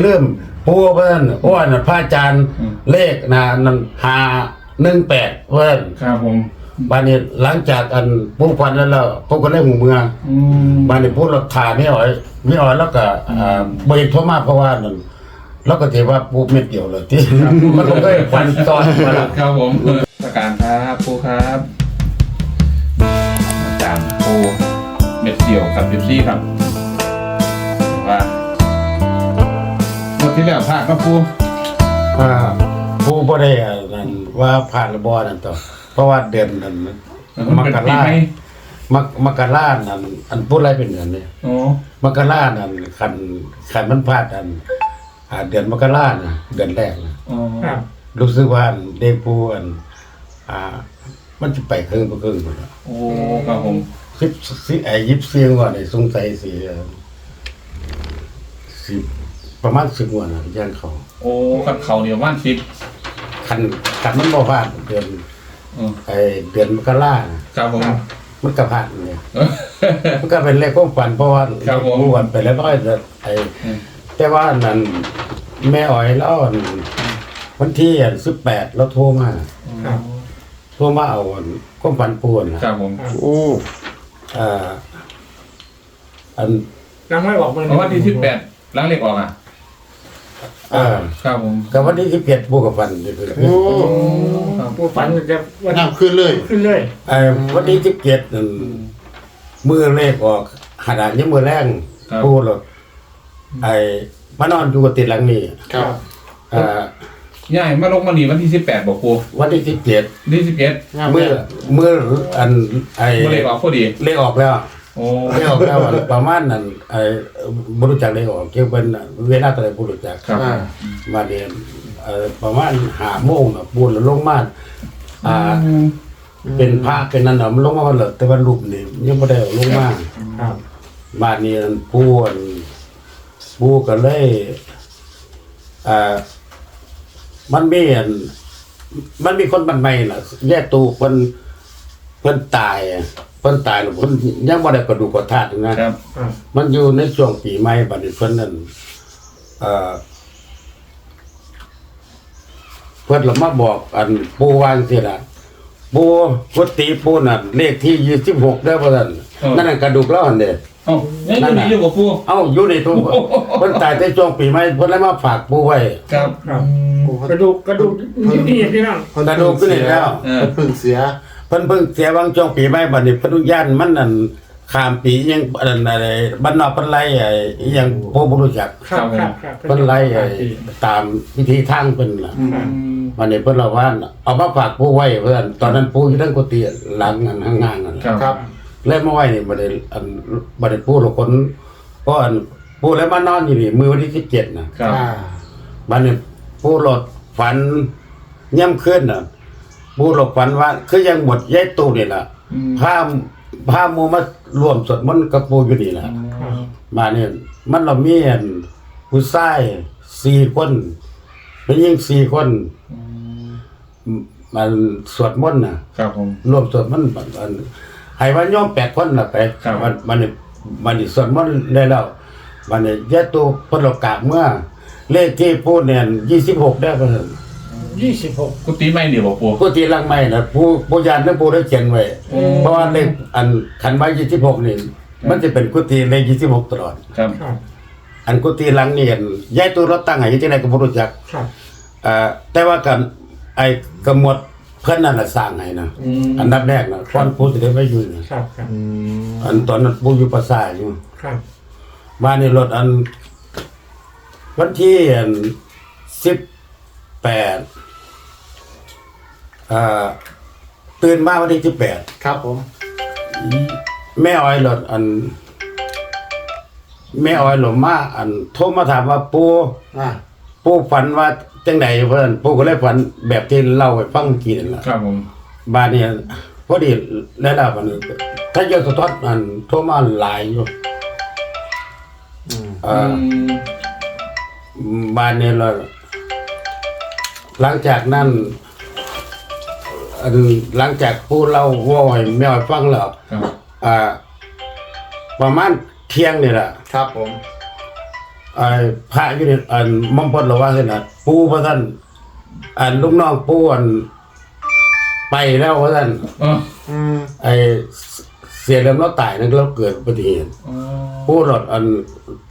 เริ่มปูเพิ่นอ้วนพระอาจารย์อืมเลขนะนั่นหาหนึ่งแปดเพิ่นครับผมบ้านนี้หลังจากอันปูฟันแล้วแล้วปูก็เล่หูเมืองอืมบ้านนี้ปูรถถ่ายไม่อ่อยไม่อ่อยแล้วก็อ่าบริโทรมาเพราะว่านั่นแล้วก็ถือว่าปูเม็ดเดียวเลยที่มันก็เคยฟันซ้อนมาแล้วครับผมเออประการครับปูครับอาจารย์ปูเม็ดเดี่ยวกับยิปซี่ครับ ที่แล้วพลาดก็ปูอ่าปูบ่ได้อันนั่นว่าผ่านหรือบ่นั่นต่อเพราะว่าเดือนนั้นมันมัมนกเป็นปีราไหมมกมกรานั่นอันพูดอะไรเป็นเดือนนี่โอ้มกรานั่นคันคันมันพลาดอันอ่าเดือนมกราน่ะเดือนแรกนะโอ้ครับรู้สึกว่าเด็กผู้อันอ่า มันจะไปครึ่งไปครึ่งหมดแล้วโอ้ครับผมสิบสิไอ้ยิบเสียงว่าเนี่ยสงสัยสิเอ่อสิ ประมาณสิบวันนะย่างเขาโอ้ขัดเขาเนี่ยว่านชิปคันคันมันบ่พลาดเดือนเออไอ้เดือนมกราน่ะครับผม มันก็พลาดเนี่ยมันก็เป็นเลขความฝันเพราะว่าครับผมผู้วันไปแล้วร้อยเดือนไอ้อืมแต่ว่านั่นแม่อ้อยแล้วอันวันที่สิบแปดเราโทรมาครับ โทรมาเอาอันความฝันปวนนะครับผมโอ้อ่าอันยังไม่ออกมาเพราะวันที่สิบแปดล้างเหล็กออกอะ อ่าครับผมกับวันที่สิบเจ็ดบวกกับฟันเดี๋ยวโอ้ครับผู้ฝันจะวันน้ำขึ้นเลย ขึ้นเลยไอ้วันที่สิบเจ็ดนั่นมือเลขออกขนาดยังมือแรงครับพูดหรอกไอ้มานอนอยู่กับติดหลังนี่ครับอ่าย่ายมาลงมาหนีวันที่สิบแปดบอกปูวันที่สิบเจ็ดที่สิบเอ็ดงามมืเลอยมืออันไอ้มาเหล็กออกพอดีเลขออกแล้ว โอ้เลขออกแล้วอันประมาณนั้นไอ้บรู้จักเลขออกเกี่ยวเป็นเวลาอะไรบรู้จักครับอ่ามาเรียนเอ่อประมาณหาโมงน่ะปูนแล้วลงมาอ่า เป็นพระเป็นนั่นน่ะมันลงมาวันละแต่ว่ารูปนี่ยังไม่ได้เอาลงมาครับ บ้านนี้ปูอั่นปูก็เลยอ่ามันมีอันมันมีคนบันใหม่น่ะแยกตูเพิ่นเพิ่นตายอะ เพิ่นตายแล้วเพิ่นยังบ่ได้กระดูกกระธาตุนะ ครับ ครับมันอยู่ในช่วงปีใหม่บัดนี้เพิ่นนั่นเอ่อเพิ่นละมาบอก อันปูวางสิล่ะปูกุฏิปูนั่นเลขที่ยี่สิบหกได้อบ่ท่านนั่นนะกระดูกแล้วหั่นเด้ เอ้ายังอยู่นี่อยู่กับปูเอ้าอยู่ในตัวเพิ่นตายในช่วงปีใหม่เพิ่นเลยมาฝากปูไว้ ครับ ครับ กระดูกกระดูกนี่นี่พี่น้อง กระดูกขึ้นอีกแล้ว เออ เพิ่งเสียเพิ่นเพิ่งเสียบางช่วงปีใหม่บัดนี้เพิ่นอนุญาตมันนั่นข้ามปียังอันนั้นอะไรบ้านนอกเพิ่นไล่ไอ้อิหยังพวกบ่รู้จักครับครับครับเพิ่นไล่ไอ้ตามวิธีทางเพิ่นล่ะอืมวันนี้เพิ่นเล่าว่าเอามาฝากผู้ไว้เพื่อนตอนนั้นผู้อยู่ทั้งกุฏิหลังอันข้างงานนั่นแหละครับครับ แล้วมาไว้นี่บ่ได้อันบ่ได้ผู้หรอกคนเพราะอันผู้แล้วมานอนอยู่นี่มื้อวันที่17น่ะครับอ่าบัดนี้ผู้หลดฝันย่ํขึ้นน่ะ ผู้หลดฝันว่า คือยังหมดยายตู้นี่ล่ะอืมพาพาหมู่มารวมสวดมนต์กับปู่อยู่นี่ล่ะ มาเนี่ยมันเรามีอันผู้ชาย4คนเป็นหญิง4คนมันสวดมนต์น่ะ ครับผม รวมสวดมนต์มันมันให้ว่าโยมแปดคนน่ะไปครับ มันมันนี่มันนี่สวดมนต์ได้แล้วมันนี่ยะตูพลกาเมื่อ เลขที่พูดเนี่ยยี่สิบหกได้ก็ ยี่สิบหกกุฏิไม่เดียวบอกปูผู้ที่ลังไม่น่ะผู้ผู้ยานและผู้ได้เขียนไว้อืมเพราะว่าเลขอันขันไว้ยี่สิบหกนี่มันจะเป็นกุฏิเลขยี่สิบหกตลอด ครับครับอันกุฏิหลังนี่อันยายตัวรถตั้งให้ที่ไหนก็บ่รู้จักครับเอ่อแต่ว่ากันไอ้กำหนดเพิ่นนั่นน่ะสร้างให้นะอืมอันดับแรกนะก่อนผู้จะได้ไปอยู่นะครับครับอืมอันตอนนั้นผู้อยู่ภาษาอยู่ครับบ้านในรถอัน วันที่อันสิบแปด อ่าตื่นมาวันที่สิบแปดครับผม แม่อ้อยรถอัน แม่อ้อยหลมมาอันโทรมาถามว่าปูอ่าปูฝันว่าจังไดเพิ่นปูก็เลยฝันแบบที่เล่าให้ฟังเมื่อกี้นั่นแหละครับผมบ้านเนี่ยพอดีแล้วล่ะมันถ้าเยอะสะท้อนอันโทรมาหลายอยู่อืมเอ่ออืมบ้านเนี่ยเราหลังจากนั้น อันหลังจากผู้เล่าว่าให้แม่อ้ฟังแล้วครับ อ่า ประมาณเที่ยงนี่แหละครับผม ไอ้พระอยู่นี่อันมอมพดลระว่าซั่นน่ะปู่ว่าซั่นอันลูกน้องปู่อันไปแล้วว่าซั่นอ๋ออืมไอ้เสียเหลิมเราตายนั่นเราเกิดอุบัติเหตุอ๋อปู่รถอัน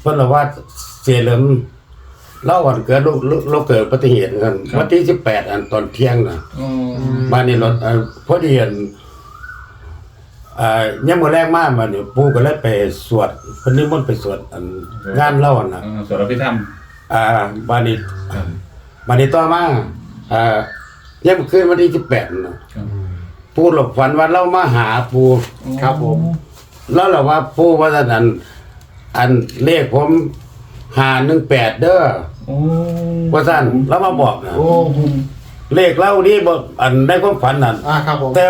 เพิ่นละว่าเสียเหลิม เล่าวันเกิดลูกลูกเราเกิดอุบัติเหตุกันวันที่18อันตอนเที่ยงน่ะอ๋อมานี่รถเอ่อพอดีอันอ่ายังมื้อแรกมามานี่ปู่ก็เลยไปสวดเพิ่นนิมนต์ไปสวดอันงานเล่าอันน่ะอ๋อส่วนเราพี่ทอ่าบานี้ำครับบานี้ต่อมาอ่ายังคืนวันที่18น่ะครับ ปู่หลบฝันว่าเรามาหาปู่ครับผม แล้วเราว่าปู่ว่าซั่นอันอันเลขผม518เด้อ โอ้ว่าซั่นแล้วมาบอกนะโอ้เลขเล่านี่บ่อันได้ความฝันนั่นอ่าครับผม แต่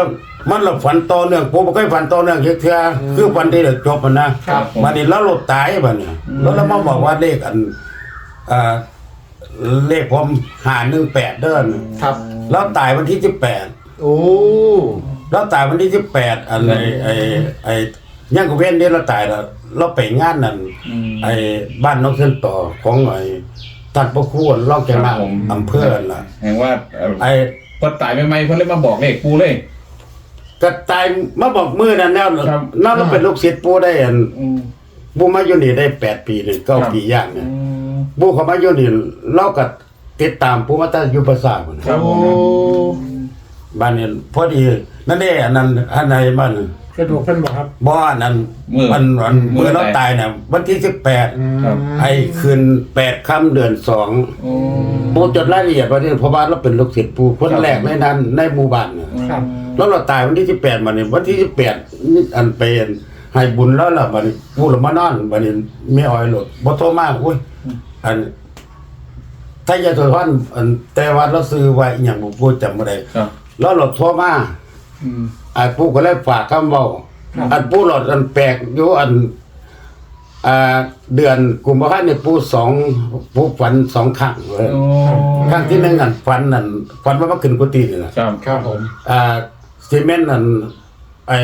มันหลบฝันต่อเนื่องผมบ่เคยฝันต่อเนื่องเทื่อๆคือฝันที่เด็กจบมันนะครับผมบัดนี้เราหลบตายบัดนี้แล้วเรามาบอกว่าเลขอันอ่าเลขผม518เด้อนครับเราตายวันที่18โอ้เราตายวันที่18อันไอ้ไอ้ไอ้ยังก็เว้นเด้เราตายแล้วเราไปงานนั่นอืมไอ้บ้านนกเส้นต่อของไอ้ ตัดประควรลอกแกคนารับผม อำเภอนั่นล่ะ แห่งว่าเอ่อไอ้เพิ่นตายใหม่ๆเพิ่นเลยมาบอกเลขปูเลยก็ตายมาบอกมือนั่นแล้วครับ นั่นเราเป็นลูกศิษย์ปู่ได้อันอืมบูมาอยู่นี่ได้แปดปีเลยเก้าครับปีย่างอืเนี่ยมบูเขามาอยู่นี่เราก็ติดตามผู้มาตั้งอยู่ภาษาคนครับโอ้บ้านนี้พอดีนั่นเด้อันนั้นอันไหนบ้าน กระดูกเพิ่นบอกครับบ่อันนั้นมื้อมันวันมื้เมื่ออเราไหนตายเนี่ยวันที่สิบแปดครับ ไอ้คืนแปดค่ำเดือนสองโอ้ ปูจดรายละเอียดว่านี่เพราะว่าเราเป็นลูกศิษย์ปูคนครับ แรกในนั้นในหมู่บ้านน่ะครับแล้วเราตายวันที่สิบแปดมาเนี่ยวันที่สิบแปดนี่อันเป็นให้บุญแล้วล่ะบัดนี้ปูละมานอนบัดนี้ไม่อ่อยหลดบ่โทรมาอุ้ยอันถ้ายาตัวพันอันแต่ว่าเราซื้อไว้อหย่างบ่พูดจำบ่ได้ ครับ แล้วเราโทรมา อืมไอ้ปูก็เลยฝากคำเว้าอันปูหลดอันแปลกอยู่อันอ่าเดือนกุมภาพันธ์นี่ปูสองปูฝันสองครั้งเลยโอ้ครั้งที่หนึ่งอันฝันนั่นฝันว่ามาขึ้นกุฏินี่นะครับครับผมอ่าซีเมนต์นั่นไอ้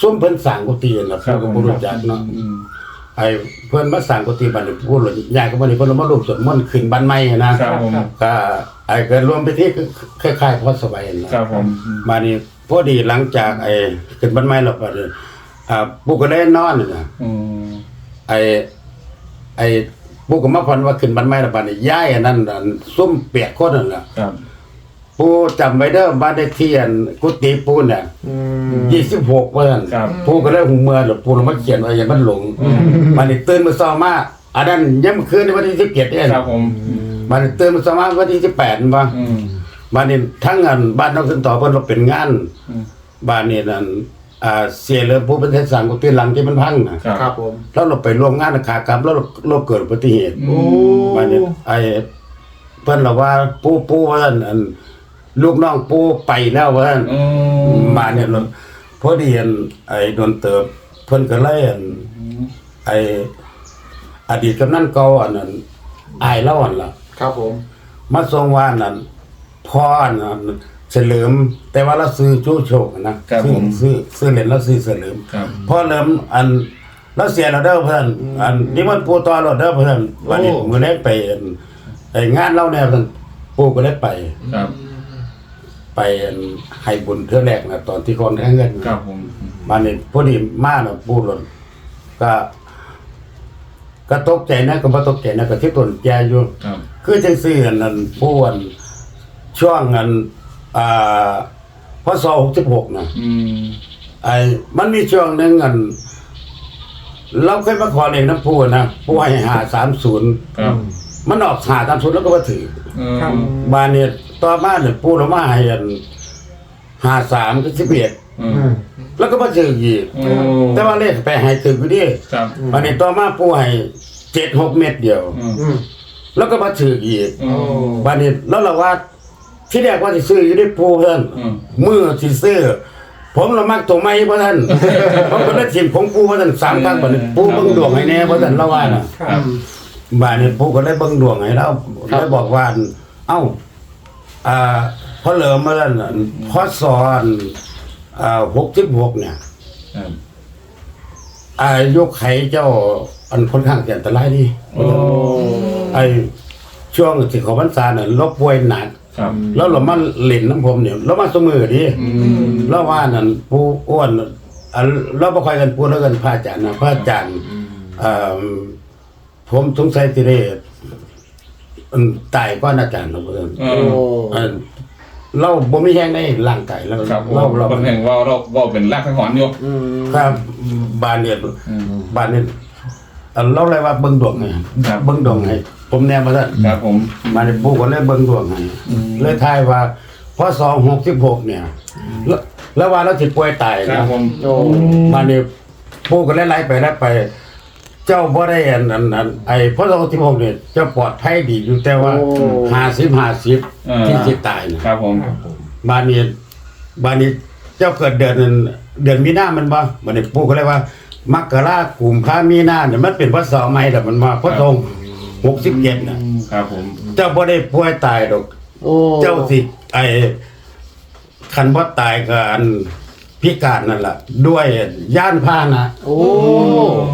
ซุ้มเพิ่นสร้างกุฏินั่นล่ะครับเพิ่นก็บ่รู้จักเนาะอืมไอ้เพิ่นมาสร้างกุฏิบัดนี้ผู้หลวงยายก็บ่ได้เพิ่นมารูปสวดมนต์ขึ้นบ้านใหม่นะครับผมก็ไอ้ก็รวมพิธีคือคล้ายๆพอสบายนะครับผมมานี่ พอดีหลังจากไอ้ขึ้นบ้านใหม่แล้วบัดนี้อ่าปู่ก็ได้นอนนี่นะอืมไอ้ไอ้ปู่ก็มาฝันว่าขึ้นบ้านใหม่แล้วบัดนี้ยายอันนั้นอันซุ่มเปียกคนนั่นล่ะครับปู่จำไว้เด้อบ้านเลขที่อันกุฏิปู่เนี่ยอืมยี่สิบหกเพื่อนครับผู้ก็เลยหูเมือหรือผู้ลงมาเขียนไว้อย่ามันหลงมันนี่ตื่นมาซ้อมมาอันนั้นยังคืนในวันที่สิบเจ็ดเนี่ยครับผมมันนี่ตื่นมาซ้อมมาวันที่สิบแปดบ้างอืม บ้านนี้ทั้งงานบ้านน้องขึ้นต่อเพิ่นเราเป็นงานอืมบ้านนี้นั่นอ่าเสียเลยผู้เป็นเทศสังกุฏิหลังที่มันพังนะครับ ครับผม แล้วเราไปร่วมงานขากลับแล้วเราเราเกิดอุบัติเหตุโอ้ บ้านนี้ไอ้เพิ่นเราว่าปู่ปู่ว่าซั่นอันลูกน้องปู่ไปแล้วว่าซั่นโอ้มาเนี่ยเราพอดีอันไอ้โดนเติบเพิ่นก็เลยอันไอ้อดีตกำนันเก่าอันนั้นอายเล่าอันล่ะ ครับผม มาทรงว่านั่น พ่ออันนั้นเฉลิม แต่ว่าเราซื้อชู้โชคนะครับซื้อผมซื้อซื้อเหรียญเราซื้อเฉลิมครับ พ่อเริ่มอันเราเสียเราเด้อเพิ่นอันนี่มันปูตอเราเด้อเพิ่นวันนี้มื้อนี้ไปอันไอ้งานเราเนี่ยเพิ่นปูก็ได้ไป ครับไปอันให้บุญเทื่อแรกนะตอนที่คนแท้เงิน ครับผมมาเนี่ยพอดีมาเนาะพูดหล่นก็ ก็ตกใจนะก็บ่ตกใจนะก็ที่ต้นแจอยู่ ครับ คือจังซี่อันนั้นผู้อัน ช่วงอันอ่าพศ66นะอืมไอ้มันมีช่วงหนึงอัน เราเคยมาขอเลขน้ำผู้นะผู้ให้530ครับมันออก530แล้วก็บ่ถือ เออบ้านเนี่ยต่อมาเนี่ยผู้เรามาให้อัน53ก็11อือืมมแล้วก็บ่ถืออีกโอ้แต่ว่าเลขไปให้ถึงอยู่ดิครับวันนี้ต่อมาปูให้เจ็ดหกเม็ดเดียว อืมอืมแล้วก็มาถืออีก โอ้วันนี้แล้วเราว่า ที่แรกว่าสิซื้ออยู่ที่ปูเพิ่นอืม มือสิซื้อ ผมละมักตัวไม้เพราะท่านผมก็ได้ทีมของปูเพราะท่านสามครั้งบัดนี้ปูเบิ่งดวงให้แน่เพราะท่านเราว่าน่ะ ครับ บ้านนี้ปูก็ได้เบิ่งดวงให้เราได้บอกว่าเอ้าอ่าพอเหลิมมาแล้วน่ะพอสอนอ่า66เนี่ยครับ อายุไขเจ้าอันค่อนข้างจะอันตรายดีโอ้ ไอ้ช่วงที่เขาพรรษาเนี่ยเราป่วยหนัก ครับแล้วเรามาเล่นน้ำผมเนี่ยเรามาสมือดิอืมแล้วว่านั่นผู้อ้วนอันเราบ่ค่อยกันพูดแล้วกันพระอาจารย์นะพระอาจารย์เอ่อผมสงสัยที่ได้อันตายก่อนอาจารย์เราเพิ่นเอโอ้ออันเราบ่มีแห้งในร่างกายแล้วครับผมเราเราคนแห่งว่าเราเราเป็นรากสังหรณ์อยู่อืมครับบานเนี่ยอืมบานเนี่ยอันเราเลยว่าเบิ่งดวงไงครับ เบิ่งดวงให้ ผมแนมมาท่านครับผม มาในปู่ก็เลยเบิ่งดวงให้อืมเลยทายว่าพศ66เนี่ยแล้วแล้วว่าเราสิป่วยตายครันะบผม โอ้มาเนี่ยปู่ก็เลยไล่ไปไล่ไป เจ้าบ่ได้อันอันอันไอ้พศ66เนี่ยเจ้าปลอดภัยดีอยู่แต่ว่า50 50ที่สิตายนะครับผมบานนี้บานนี้เจ้าเกิดเดือนนั้นเดือนมีนามันบ่บัดนี้ปู่ก็เลยว่า มกรากุมภามีนาเนี่ยมันเป็นพศใหม่แล้วมันมาพ ศ67น่ะ ครับผม เจ้าบ่ได้ป่วยตายดอก โอ้เจ้าสิไอ้คันบ่ตายก็อันพิการนั่นล่ะ ด้วยย่านพาหนะโอ้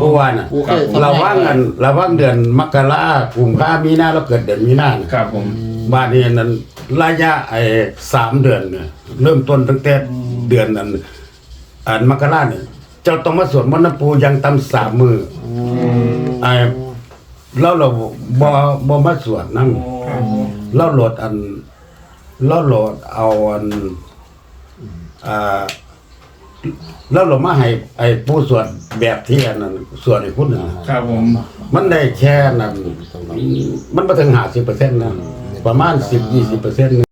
ผู้ว่าน่ะโอเคสบายระวังอันระวังเดือนมกรากุมภามีนาแล้วเกิดเดือนมีนาน่ะครับผม บ้านนี้นั้นระยะไอ้สามเดือนเนี่ยเริ่มต้นตั้งแต่เดือนนั้นอันมกราเนี่ยเจ้าต้องมาสวดมนต์น้ำปูอยังต่ำสามมือไอ้ แล้วเราบ่บ่มาสวดนำเราโหลดอันเราโหลดเอาอันอ่าเราโหลดมาให้ไอ้ผู้ส่วนแบบที่อันนั้นส่วนไอ้คุณน่ะครับผมมันได้แค่นั้นมันบ่ถึง50%นะประมาณ10-20%